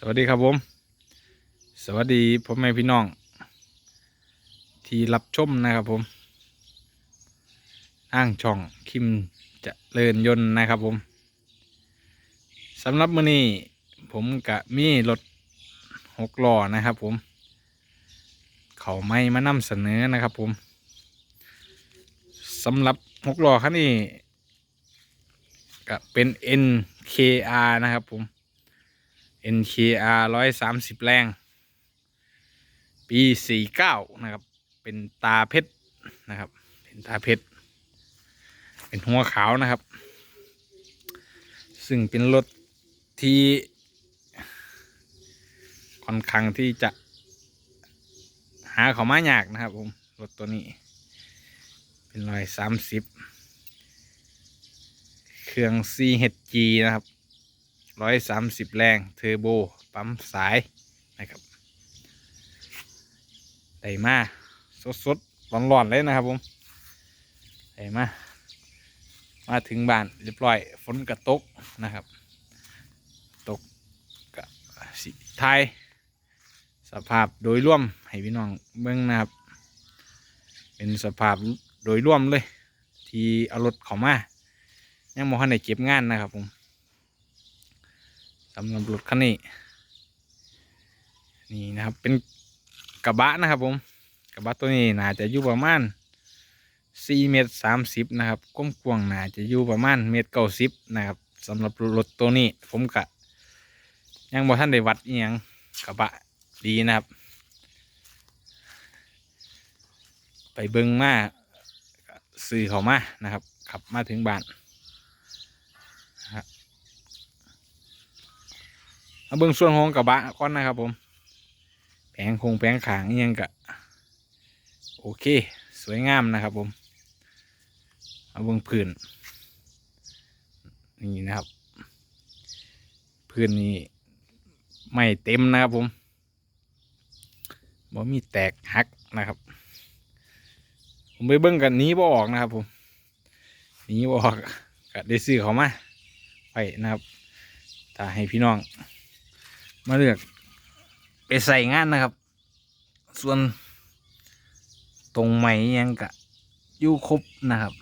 สวัสดีครับผม สวัสดีพ่อแม่พี่น้อง ที่รับชมนะครับผมอ้างช่องคิมจะเลินยนต์นะครับผมสำหรับมื้อนี้ผมกะมีรถหกล้อนะครับผม เขาไม่มานำเสนอนะครับผมสำหรับหกล้อคันนี้ก็เป็น NKR นะครับผม NKR ร้อยสามสิบแรง ปีสี่เก้านะครับ เป็นตาเพชรนะครับ เป็นตาเพชร เป็นหัวขาวนะครับ ซึ่งเป็นรถที่ค่อนข้างที่จะหาเขามายากนะครับผม รถตัวนี้ เป็นร้อยสามสิบ เครื่อง CHG นะครับ ร้อยสามสิบแรงเทอร์โบปั๊มสายนะครับได้มาสดสดร้อนร้อนเลยนะครับผมได้มา มาถึงบ้านเรียบร้อยฝนกระตกนะครับ ตกกะสิไทยสภาพโดยรวมให้พี่น้องเบิ่งนะครับ เป็นสภาพโดยรวมเลย ที่เอารถเขามายังมองในได้เก็บงานนะครับผม สำหรับรถคันนี้นี่นะครับเป็นกระบะนะครับ ผมกระบะตัวนี้น่าจะอยู่ประมาณสี่เมตรสามสิบนะครับก้มกวางน่าจะอยู่ประมาณเมตรเก้าสิบนะครับสำหรับรถตัวนี้ ผมกะยังบ่ท่านได้วัดยังกระบะดีนะครับ ไปเบิ้งมากซื้อเขามานะครับขับมาถึงบ้าน มาเบิ่งส่วนของกระบะก่อนนะครับผม แผงคงแผงขางยังกะโอเค สวยงามนะครับผมมาเบิ่งพื้นนี่นะครับ พื้นนี้ไม่เต็มนะครับผมบ่มีแตกหักนะครับ ผมไปเบิ่งกันนี้บ่ออกนะครับผมนี้บ่ออกก็ได้ซื้อเขามาไปนะครับถ้าให้พี่น้อง มาเลือกไปใส่งานนะครับ ส่วนตรงไหมยังกะยู่ครบนะครับ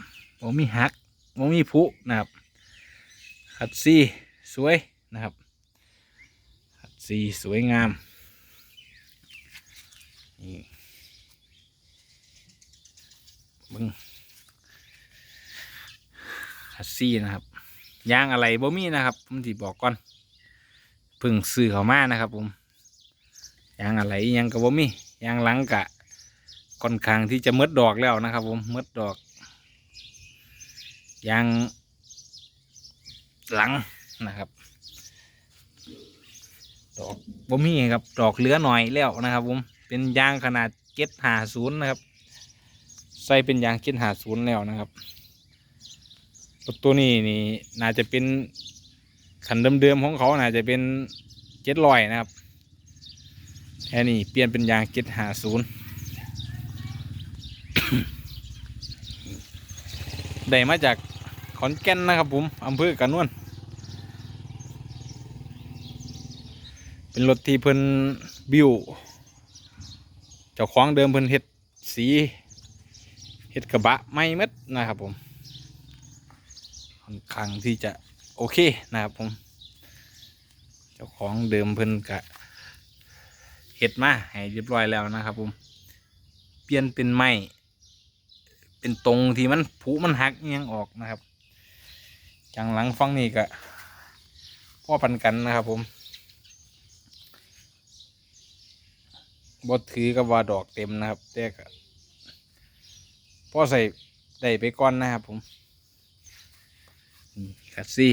ผมมีหักผมมีผุนะครับขัดซีสวยนะครับขัดซีสวยงามนี่บึงขัดซีนะครับยางอะไรบ่มีนะครับผมที่บอกก่อน พึ่งซื้อเขามานะครับ ผมยางอะไรยังกับผมมียางหลังกะค่อนข้างที่จะมดดอกแล้วนะครับ ผมมดดอกยางหลังนะครับ ดอกบ่มีครับดอกเหลือหน่อยแล้วนะครับ ผมเป็นยางขนาดเจ็ดหาศูนย์นะครับ ใส่เป็นยางเจ็ดหาศูนย์แล้วนะครับรถตัวนี้นี่น่าจะเป็น ขันเดิมๆของเขาน่าจะเป็นเจ็ดลอยนะครับแค่นี้เปลี่ยนเป็นยางเจ็ดหาศูนย์ได้มาจากขอนแก่นนะครับผมอำเภอกระนวน เป็นรถที่เพิ่นบิวเจ้าของเดิมเพิ่นเฮ็ดสีเฮ็ดกระบะไม่มัดนะครับผมค่อนข้างที่จะ โอเคนะครับผม เจ้าของเดิมเพิ่นกะเห็ดมาให้เรียบร้อยแล้วนะครับผม เปลี่ยนเป็นไม้เป็นตรงที่มันผุมันหักยังออกนะครับจังหลังฟังนี่กะพ่อปันกันนะครับผมบดถือกับว่าดอกเต็มนะครับแต่กะพ่อใส่ได้ไปก่อนนะครับผม นี่คัสซี่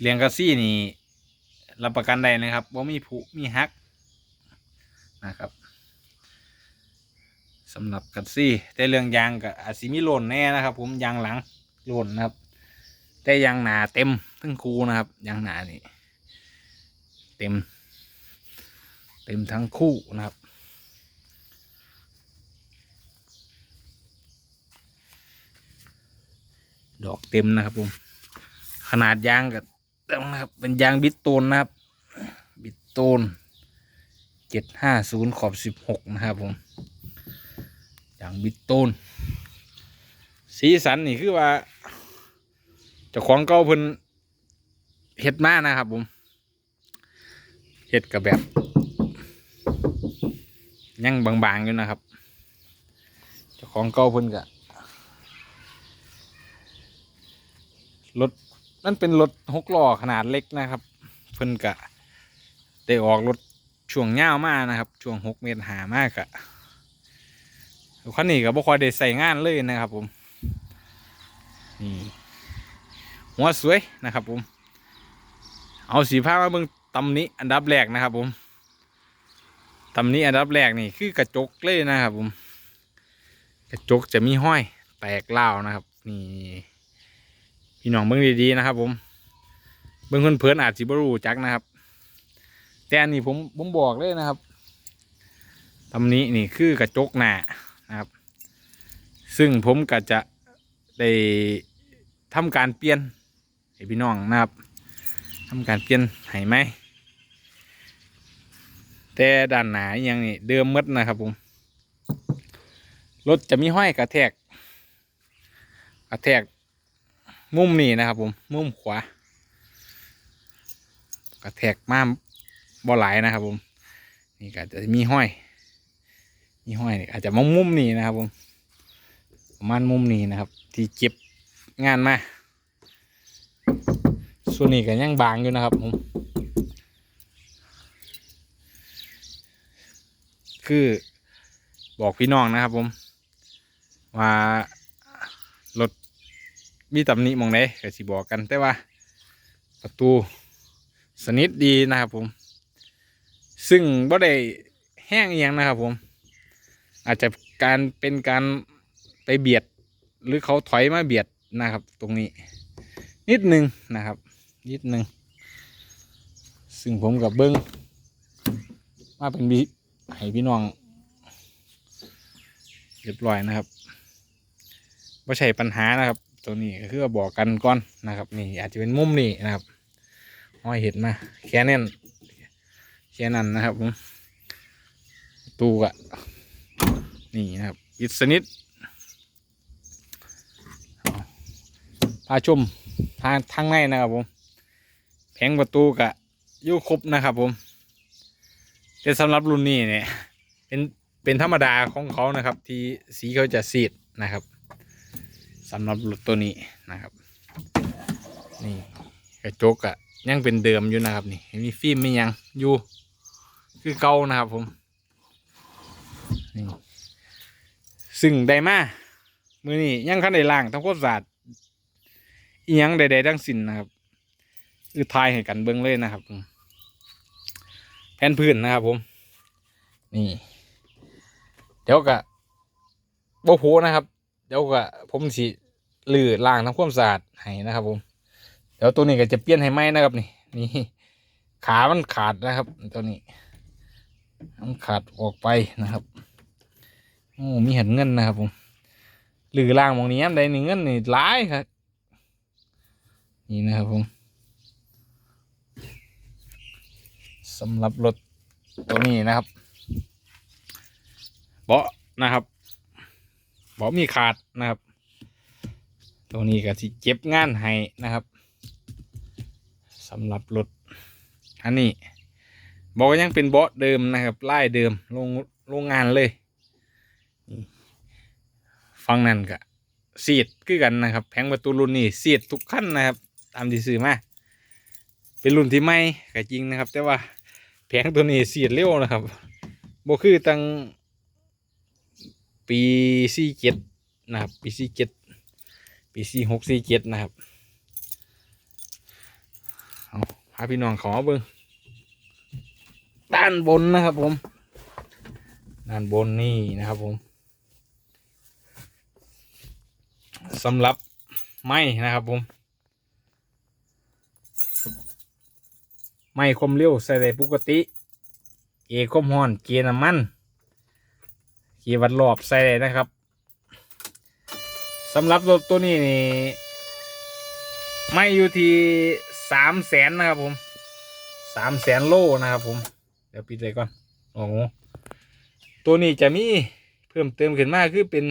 เลี้ยงคัสซี่นี่รับประกันได้นะครับว่ามีผุมีฮักนะครับสำหรับคัสซี่แต่เรื่องยางกับอาจสิมีหล่นแน่นะครับ ผมยางหลังหล่นนะครับ แต่ยางหนาเต็มทั้งคู่นะครับยางหนานี่เต็ม เต็มทั้งคู่นะครับ ดอกเต็มนะครับผมขนาดยางกับแล้วนะครับ เป็นยางบิดโตนนะครับ บิดโตนเจ็ดห้าศูนย์ขอบสิบหกนะครับผมยางบิดโตนสีสันนี่คือว่าเจ้าของเก่าเพิ่นเฮ็ดมานะครับผมเฮ็ดกับแบบยังบางๆอยู่นะครับเจ้าของเก่าเพิ่นกะ รถนั่นเป็นรถหกล้อขนาดเล็กนะครับ เพิ่นกะได้ออกรถช่วงยามากนะครับ ช่วงหกเมตรหามากอะคันนี้ก็บ่ค่อยได้ใส่งานเลยนะครับผมนี่หัวสวยนะครับผม เอาสีผ้ามาเบิ่งตำนี้อันดับแรกนะครับผมตำนี้อันดับแรกนี่คือกระจกเลยนะครับผม กระจกจะมีห้อยแตกเล่านะครับ นี่ พี่น้องเบิ่งดีๆนะครับ ผม เบิ่งเพื่อนๆอาจสิบรู้จักนะครับ แต่อันนี้ผมผมบอกเลยนะครับตำนี้นี่คือกระจกหน้านะครับ ซึ่งผมก็จะได้ทำการเปลี่ยนให้พี่น้องนะครับทำการเปลี่ยนให้ไหมแต่ด้านหนาอหยังนี่เดิมมดนะครับผมรถจะมีห้อยกระแทกกระแทก มุมนี้นะครับ ผม มุมขวากระแทกมาบ่หลายนะครับผม นี่ก็จะมีห้อย มีห้อยอาจจะมุมมุมนี้นะครับ ผมประมาณมุมนี้นะครับ ที่เก็บงานมาส่วนนี้ก็ยังบางอยู่นะครับ ผม คือบอกพี่น้องนะครับ ผมว่า มีตำหนิมองไหนก็สิบอกกันแต่ว่า ประตูสนิทดีนะครับผม ซึ่งบ่ได้แห้งเอียงนะครับผม อาจจะการเป็นการไปเบียด หรือเขาถอยมาเบียดนะครับ ตรงนี้ นิดหนึ่งนะครับ นิดหนึ่งซึ่งผมกับเบิ้งมาเป็นบีให้พี่น้องเรียบร้อยนะครับว่ใช่ปัญหานะครับ ตัวนี้ก็คือว่าบอกกันก่อนนะครับ นี่อาจจะเป็นมุมนี้นะครับห้อยเห็ดมาแค่นั้นแค่นั้นนะครับผมตูกะนี่นะครับอิสนิทพาชมทางทางในนะครับผมแผงประตูกะยู่ครบนะครับผมแต่สำหรับรุ่นนี้เนี่ยเป็นเป็นธรรมดาของเขานะครับ ที่สีเขาจะสีดนะครับ สำหรับรถตัวนี้นะครับนี่กระจกอะยังเป็นเดิมอยู่นะครับนี่มีฟิล์มไม่ยังอยู่คือเก่านะครับผมนี่ซึ่งได้มามือนี้ยังคันได้ล่างทำความสะอาดอีหยังใดๆทั้งสิ้นนะครับคือทายให้กันเบิ้งเลยนะครับแผ่นพื้นนะครับผม นี่ เดี๋ยวกะโบโพนะครับ เดี๋ยวกะผมสิ ลือล่างทำความสะอาดให้นะครับ ผมเดี๋ยวตัวนี้ก็จะเปลี่ยนให้ไหมนะครับนี่นี่ขามันขาดนะครับ ตัวนี้มันขาดออกไปนะครับโอ้มีเห็นเงินนะครับ ผมลือล่างมองนี้อันใดนี่เงินนี่หลายครับ นี่นะครับผมสำหรับรถตัวนี้นะครับเบาะนะครับเบาะมีขาดนะครับ ตัวนี้ก็ที่เก็บงานให้นะครับสำหรับรถอันนี้บอกว่ายังเป็นเบาะเดิมนะครับไล่เดิมลงโรงงานเลยฟังนั่นก็สีดคือกันนะครับแผงประตูรุ่นนี้สีดทุกขั้นนะครับ ตามที่ซื้อมาเป็นรุ่นที่ไม่ก็จริงนะครับ แต่ว่าแผงตัวนี้สีดเร็วนะครับโบคือตั้งปีสี่เจ็ดนะครับปีสี่เจ็ด ปีสี่หกสี่เจ็ดนะครับ เอาพาพี่น้องขอเบิ้งด้านบนนะครับผม ด้านบนนี่นะครับผมสำหรับไม้นะครับผม ไม้คมเร็วใส่ได้ปกติ เอคมร้อน เกียร์น้ำมัน เกียร์วัดรอบใส่ได้นะครับ สำหรับรถตัวนี้นี่ ไม่อยู่ที่สามแสนนะครับผมสามแสนโลนะครับผม เดี๋ยวปิดเลยก่อนโอ้โหตัวนี้จะมีเพิ่มเติมขึ้นมาคือเป็น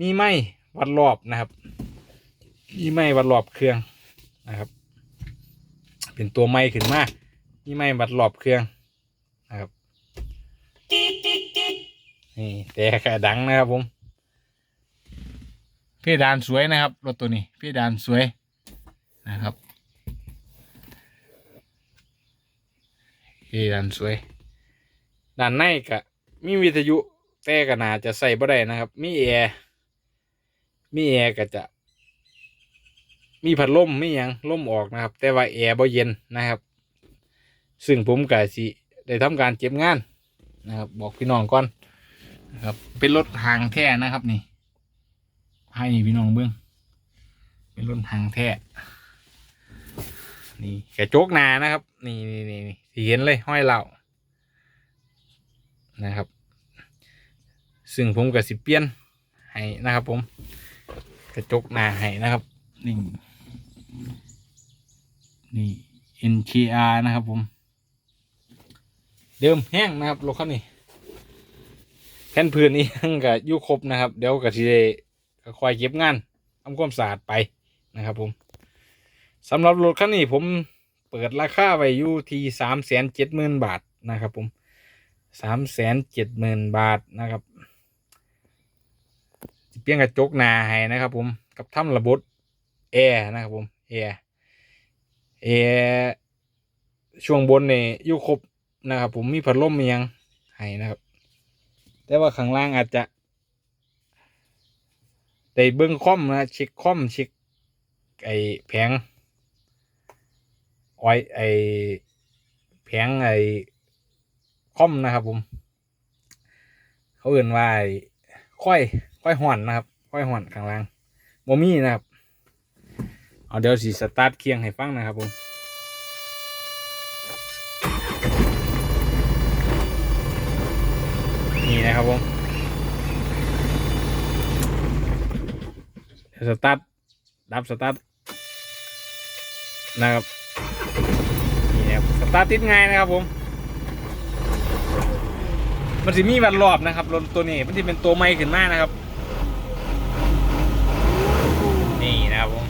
มีไม้วัดรอบนะครับมีไม้วัดรอบเครื่องนะครับ เป็นตัวไม้ขึ้นมามีไม้วัดรอบเครื่องนะครับนี่แต่กระดังนะครับผม ดานสวยนะครับรถตัวนี้เพดานสวยนะครับเพดานสวย ด้านในก็มีวิทยุแต่ก็น่าจะใส่บ่ได้นะครับ มีแอร์มีแอร์ก็จะ มีพัดลมไมีหยังลมออกนะครับ แต่ว่าแอร์บ่เย็นนะครับ ซึ่งผมก็สิได้ทำการเก็บงานนะครับ บอกพี่น้องก่อนนะครับ เป็นรถหางแท้นะครับนี่ ให้พี่น้องเบิ้องเป็นรถทางแท้นี่กระจกนานะครับ นี่นี่นี่นี่ที่เห็นเลยห้อยเหล่านะครับ ซึ่งผมกับสิเปียนให้นะครับ ผมกระจกหนาให้นะครับนี่นี่ NKR นะครับผม เดิมแห้งนะครับรถคันนี้แผ่นพื้นนี้ยังกับยู่ครบนะครับ เดี๋ยวกับทีเด ก็คอยเก็บงานทำความสะอาดไปนะครับผมสำหรับรถคันนี้ผมเปิดราคาไว้อยู่ที่สามแสนเจ็ดหมื่นบาทนะครับผมสามแสนเจ็ดหมื่นบาทนะครับเปลี่ยนกระจกหน้าให้นะครับผมกับทำระบบแอร์นะครับผมแอร์แอร์ช่วงบนเนี่ยอยู่ครบนะครับผมมีพัดลมมียังให้นะครับ แต่ว่าข้างล่างอาจจะ ได้เบิ้งคอมนะเช็คคอมเช็คไอแผงออยไอแผงไอคอมนะครับ ผม เขาเอื่นว่าค่อยค่อยห่อนนะครับ ค่อยห่อนข้างล่างโมมี่นะครับ เอาเดี๋ยวสีสตาร์ทเคียงให้ฟังนะครับ ผมนี่นะครับผม สตาร์ทดับสตาร์ทนะครับนี่นะครับสตาร์ทติดง่ายนะครับผมมันจะมีวันรอบนะครับรถตัวนี้มันจะเป็นตัวใหม่ขึ้นมานะครับ นี่นะครับผม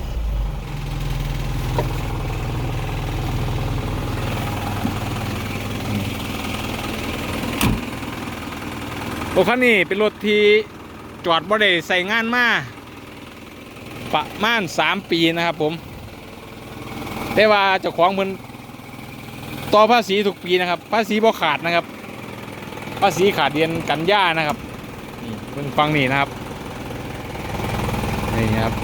รถคันนี้เป็นรถที่จอดบ่ได้ใส่งานมา ประมาณสามปีนะครับผม แต่ว่าเจ้าของเพิ่นต่อภาษีทุกปีนะครับ ภาษีบ่ขาดนะครับ ภาษีขาดเดือนกันยานะครับนี่เพิ่งฟังนี่นะครับนี่ครับ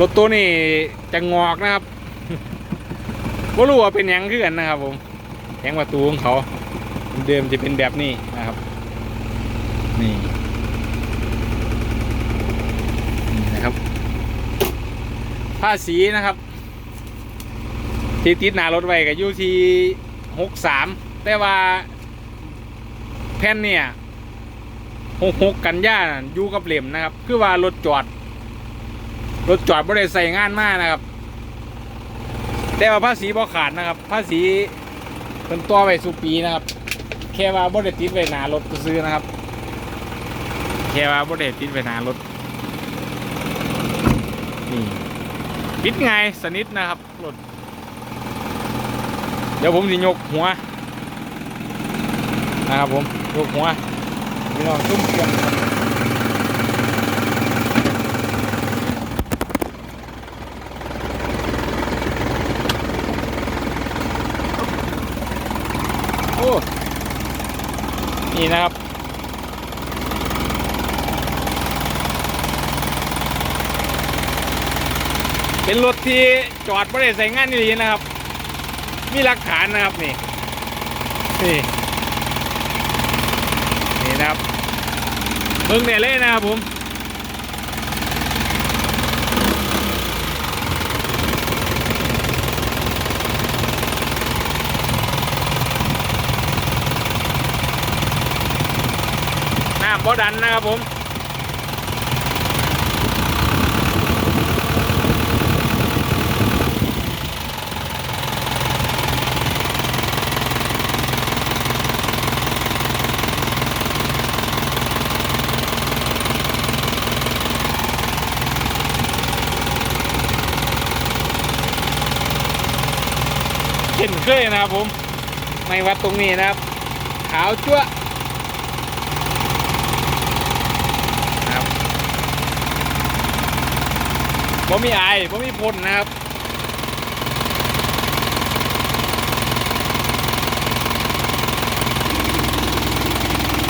รถตัวนี้จะงอกนะครับก็รู้ว่าเป็นยังคือกันนะครับผมแผงประตูของเขาเดิมจะเป็นแบบนี้นะครับ นี่ นี่นะครับ ภาษีนะครับ ที่ติดหน้ารถไว้กับอยู่ที่หกสามแต่ว่าแผ่นเนี่ยหกหกกันยาน่ะอยู่กับเหลี่ยมนะครับ คือว่ารถจอด รถจอดไม่ได้ใส่งานมากนะครับ แต่ว่าภาษีบ่ขาดนะครับ ภาษีเป็นตัวไว้สุปีนะครับ แค่ว่าบ่ได้ติดไว้หนารถซื้อนะครับ แค่ว่าบ่ได้ติดไว้หนารถนี่ ปิดไงสนิทนะครับรถเดี๋ยวผมจะยกหัวนะครับผมยกหัวพี่น้องตุ้มเครื่องโอ้นี่นะครับ เป็นรถที่จอดไม่ได้ใส่งานดีนะครับ มีหลักฐานนะครับนี่นี่นี่นะครับเบิ่งเนี่ยเลยนะครับผมน้ำบ่ดันนะครับผม น ช่ นเคยนะครับผม ไม่วัดตรงนี้นะครับ ขาวจั่วนะครับผมมีไอผมมีพ่นนะครับ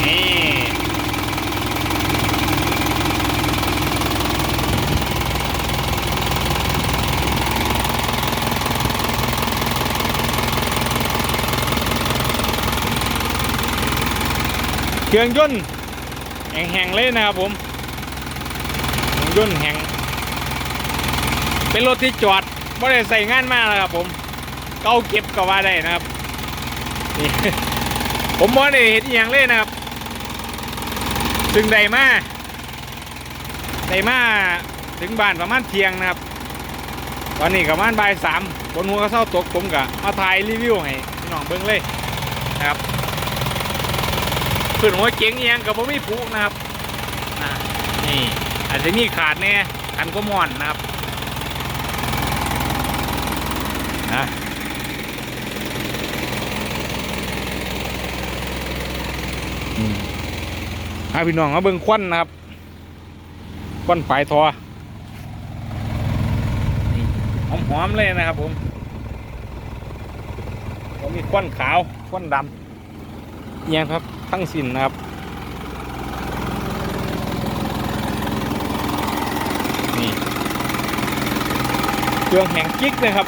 นี่ เครื่องยนต์แห้งๆเลยนะครับผมเครื่องยนต์แห้งเป็นรถที่จอดไม่ได้ใส่งานมากนะครับผมเก้าเก็บก็ว่าได้นะครับนี่ผมบ่ได้เห็นอหย่างเลยนะครับซึ่งได้มาได้มาถึงบ้านประมาณเที่ยงนะครับ ตอนนี้กับประมาณบ่ายสามบนหัวก็เศร้าตกผมกะมาถ่ายรีวิวให้พี่น้องเบิ่งเลยนะครับ ขึ้นหัวเจ๋งเอียงกับผมมีผูนะครับนี่อาจจะมีขาดแน่คันก็มอนนะครับนะอืมให้พี่น้องมาเบิ่งควันนะครับควันปลายทอนี่หอมๆเลยนะครับผมมีควันขาวควันดำเอียงครับ ทั้งสิ้นนะครับ นี่ เครื่องแห่งกิ๊กนะครับ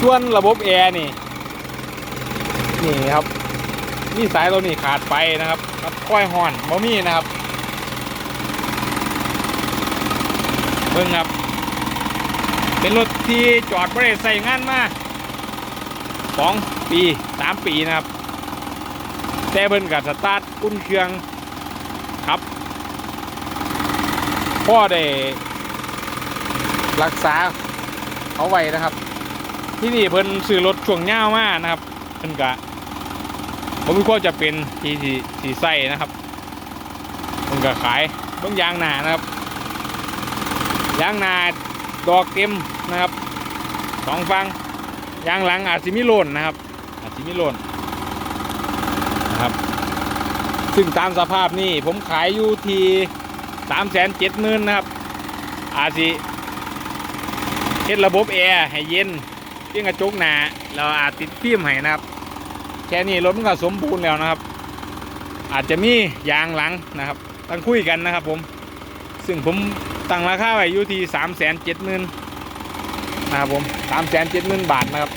ส่วนระบบแอร์นี่ นี่ครับนี่สายตัวนี้ขาดไปนะครับครับค่อยห่อนบ่มีนะครับเบิ่งครับ เป็นรถที่จอดไม่ได้ใส่งานมาสองปีสามปีนะครับ แต่เบิ่นกับสตาร์ทอุ่นเครื่องครับพ่อได้รักษาเอาไว้นะครับ ที่นี่เพิ่นซื้อรถช่วงย่าวมานะครับเพิ่นกะผมก็จะเป็นทีสีสีไส้นะครับมันก็ขายเบื้องยางหนานะครับยางหนาดอกเต็มนะครับสองฟังยางหลังอาจจะมีโลนนะครับอาจจะมีโลน นะครับ ซึ่งตามสภาพนี่ผมขายอยู่ที่สามแสนเจ็ดหมื่นนะครับ อาจจะเฮ็ดระบบแอร์ให้เย็นเพียงกระจกหนาเราอาจติดฟิล์มให้นะครับ แค่นี้รถมันก็สมบูรณ์แล้วนะครับ อาจจะมียางหลังนะครับต้งคุยกันนะครับผม ซึ่งผมตั้งราคาไว้อยู่ที่สามแสนเจ็ดหมื่นนะครับผมสามแสนเจ็ดหมื่นบาทนะครับ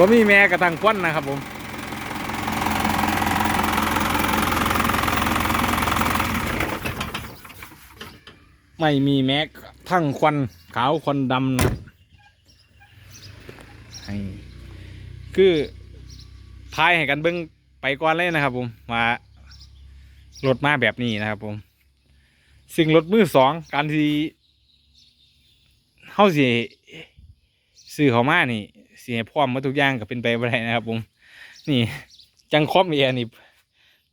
บ่มีแม่กระทั่งควันนะครับผมไม่มีแม้กทั้งควันขาวควันดำนะคือทายให้กันเบิ้งไปก่อนเลยนะครับ ผมว่ารถมาแบบนี้นะครับผมสิ่งรถมือสองการที่เฮาสิซื้อเขามานี่ สียพร้อมมาทุกอย่างก็เป็นไปไม่ได้นะครับ ผม นี่ จังคอมเอียนี่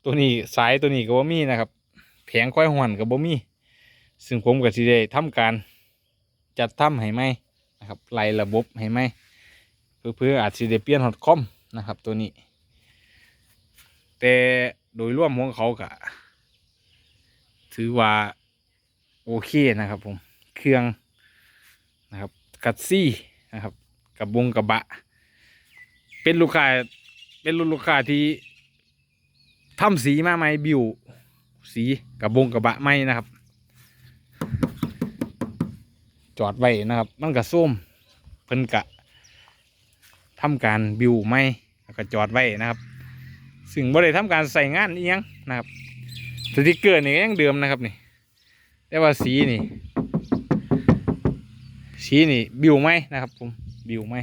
ตัวนี้สายตัวนี้ก็บ่มีนะครับ แผงค่อยห่อนก็บ่มี ซึ่งผมก็สิได้ทำการจัดทำให้ไหมนะครับไล่ระบบให้ไหมเพื่อเพื่ออาจสิได้เปลี่ยนฮอตคอมนะครับตัวนี้ แต่โดยรวมของเขาก็ถือว่าโอเคนะครับผม เครื่องนะครับกัดซี่นะครับ กับบงกับบะ เป็นลูกค้าเป็นรุ่นลูกค้าที่ทำสีมาใหม่บิวสีกับบงกับบะใหม่นะครับ จอดไว้นะครับ มันกะส้มเพิ่นกะทำการบิวใหม่แล้วก็จอดไว้นะครับ ซึ่งบ่ได้ทำการใส่งานอียงนะครับสติกเกอร์นี่ยังเดิมนะครับนี่แต่ว่าสีนี่สีนี่บิวไหมนะครับผม บิวไหม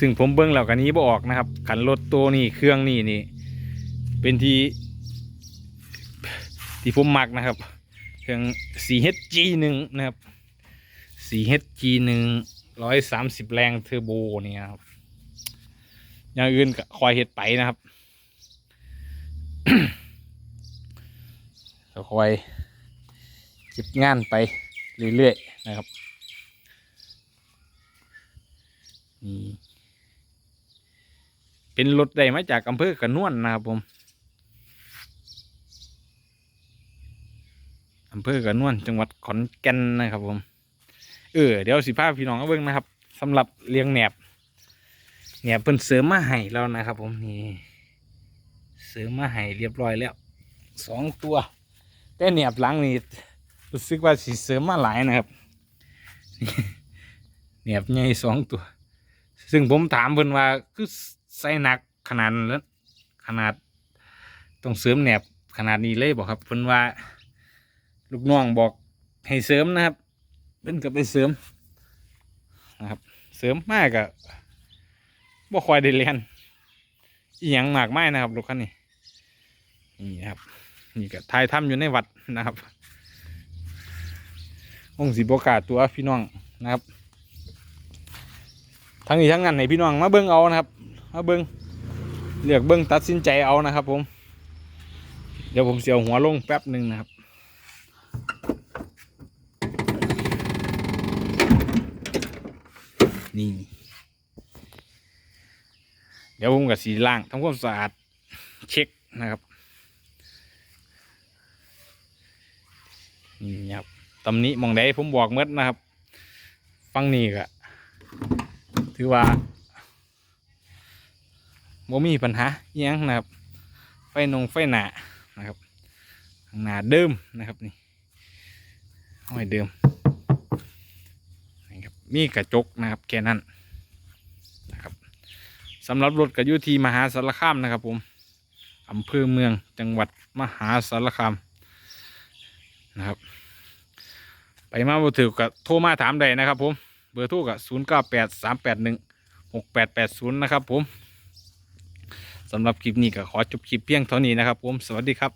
ซึ่งผมเบิ้งแล้วกันนี้บ่ออกนะครับขันรถตัวนี้เครื่องนี่นี่เป็นที่ที่ผมมักนะครับเครื่อง 4HG หนึ่งนะครับ 4HG หนึ่งร้อยสามสิบแรงเทอร์โบเนี่ยครับอย่างอื่นก็คอยเฮ็ดไปนะครับก็คอยเก็บงานไปเรื่อยๆนะครับ นี่เป็นรถได้มาจากอำเภอกระนวนนะครับผมอำเภอกระนวนจังหวัดขอนแก่นนะครับผม เออเดี๋ยวสิพาพพี่น้องเอาเบิ่งนะครับสำหรับเลี้ยงแหนบแหนบเพิ่นเสริมมาให้แล้วนะครับ ผมนี่เสริมมาให้เรียบร้อยแล้วสองตัวแต่แหนบหลังนี่รู้สึกว่าสิเสริมมาหลายนะครับแหนบใหญ่สองตัว ซึ่งผมถามเพิ่นว่าคือใส่หนักขนาดแล้วขนาดต้องเสริมแหนบขนาดนี้เลยบอกครับเพิ่นว่า ลูกน้องบอกให้เสริมนะครับเป็นก็ไปเสริมนะครับ เสริมมากอะบ่ค่อยได้เรียนอีหยังมากไม่นะครับรถคันนี้นี่ครับ นี่ก็ทายถ้ำอยู่ในวัดนะครับองค์สีบกล้าตัวพี่น้องนะครับ ทั้งนี้ทั้งนั้นให้พี่น้องมาเบิ้งเอานะครับมาเบิ้งเลือกเบิ้งตัดสินใจเอานะครับ ผม เดี๋ยวผมเสียวหัวลงแป๊บหนึ่งนะครับนี่เดี๋ยวผมกับสีล่างทำความสะอาดเช็คนะครับนี่ครับตำนี้มองได้ผมบอกเมดนะครับ ฟังนี่ก็ ถือว่าโมมีปัญหาอิหยังนะครับ ไฟนงไฟหนานะครับหนาเดิมนะครับนี่ห้อยเดิมนี่ครับมีกระจกนะครับแค่นั้นนะครับสำหรับรถกับยุทีมหาสารคามนะครับผมอำเภอเมืองจังหวัดมหาสารคามนะครับ ไปมาบ่ถือกับโทรมาถามได้นะครับผม บอร์โทรกับศูนย์เก้าแปดสามแปดหนึ่งหกแปดแปดศูนย์นะครับผมสำหรับคลิปนี้ก็ขอจบคลิปเพียงเท่านี้นะครับผมสวัสดีครับ